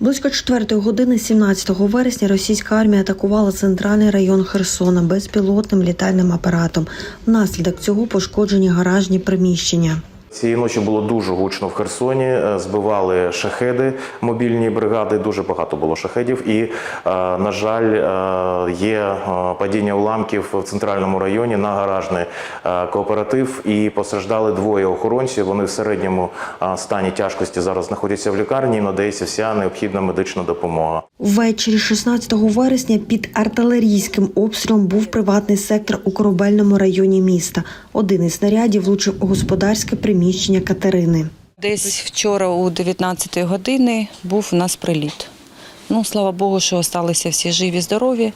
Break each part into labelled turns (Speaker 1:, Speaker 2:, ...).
Speaker 1: Близько 4 години 17 вересня російська армія атакувала центральний район Херсона безпілотним літальним апаратом. Внаслідок цього пошкоджені гаражні приміщення.
Speaker 2: Цієї ночі було дуже гучно в Херсоні. е, Збивали шахеди, мобільні бригади. Дуже багато було шахедів. І, е, на жаль, е, є падіння уламків в центральному районі на гаражний кооператив. І постраждали двоє охоронців. Вони в середньому стані тяжкості зараз знаходяться в лікарні. і Надається вся необхідна медична допомога.
Speaker 1: Ввечері 16 вересня під артилерійським обстрілом був приватний сектор у корабельному районі міста. Один із снарядів влучив у господарське приміщення Катерини.
Speaker 3: Десь вчора о 19 години був у нас приліт. Ну, слава Богу, що залишилися всі живі, здорові.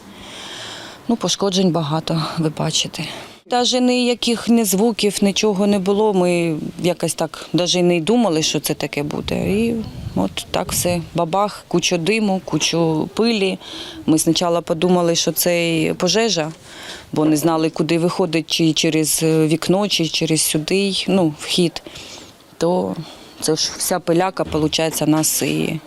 Speaker 3: Ну, пошкоджень багато, ви бачите. Навіть ніяких ні звуків, нічого не було. Ми якось так навіть не думали, що це таке буде. І от так все. Бабах, кучу диму, кучу пилі. Ми спочатку подумали, що це пожежа, бо не знали, куди виходить, чи через вікно, чи через сюди, ну, вхід. То це ж вся пиляка, виходить, нас і,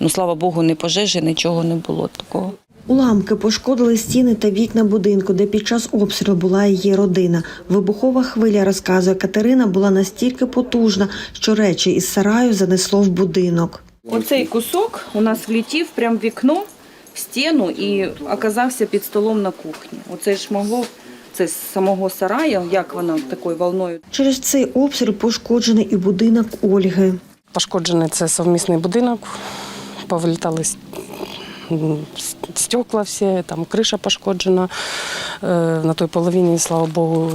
Speaker 3: ну, слава Богу, не пожежі, нічого не було такого.
Speaker 1: Уламки пошкодили стіни та вікна будинку, де під час обстрілу була її родина. Вибухова хвиля, розказує Катерина, була настільки потужна, що речі із сараю занесло в будинок.
Speaker 3: Оцей кусок у нас влетів прямо в вікно, в стіну і оказався під столом на кухні. Оце ж могло, це з самого сараю, як вона такою волною.
Speaker 1: Через цей обстріл пошкоджений і будинок Ольги.
Speaker 4: Пошкоджений це совмісний будинок. Повилітали стекла всі, там криша пошкоджена. Е, На той половині, слава Богу,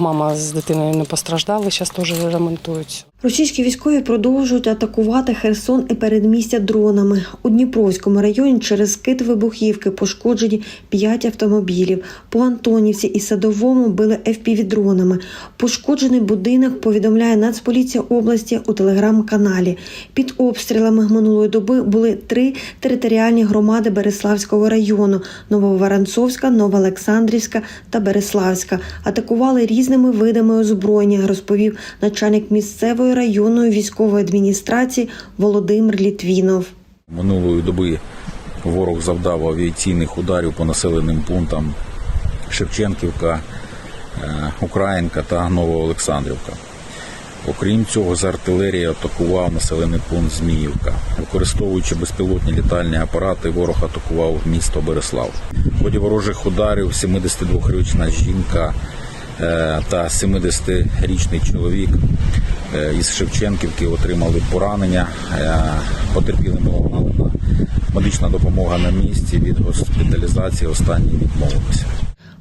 Speaker 4: мама з дитиною не постраждали, зараз теж ремонтують.
Speaker 1: Російські військові продовжують атакувати Херсон і передмістя дронами. У Дніпровському районі через скид вибухівки пошкоджені п'ять автомобілів. По Антонівці і Садовому били FPV-дронами. Пошкоджений будинок повідомляє Нацполіція області у телеграм-каналі. Під обстрілами минулої доби були три територіальні громади Береславського району: Нововоронцовська, Новоолександрівська та Береславська. Атакували різними видами озброєння, розповів начальник місцевої районної військової адміністрації Володимир Літвінов.
Speaker 5: Минулої доби ворог завдав авіаційних ударів по населеним пунктам Шевченківка, е, Українка та Новоолександрівка. Окрім цього, з артилерії атакував населений пункт Зміївка. Використовуючи безпілотні літальні апарати, ворог атакував місто Береслав. В ході ворожих ударів 72-річна жінка та 70-річний чоловік е, із Шевченківки отримали поранення. Е, Потерпілим медична допомога на місці. Від госпіталізації останні відмовилися.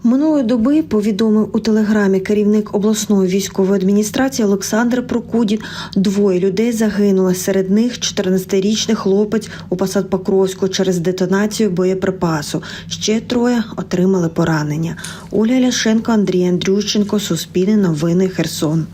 Speaker 1: Минулої доби повідомив у телеграмі керівник обласної військової адміністрації Олександр Прокудін. Двоє людей загинули. Серед них 14-річний хлопець у посад Покровську через детонацію боєприпасу. Ще троє отримали поранення. Оля Ляшенко, Андрій Андрющенко, Суспільне новини, Херсон.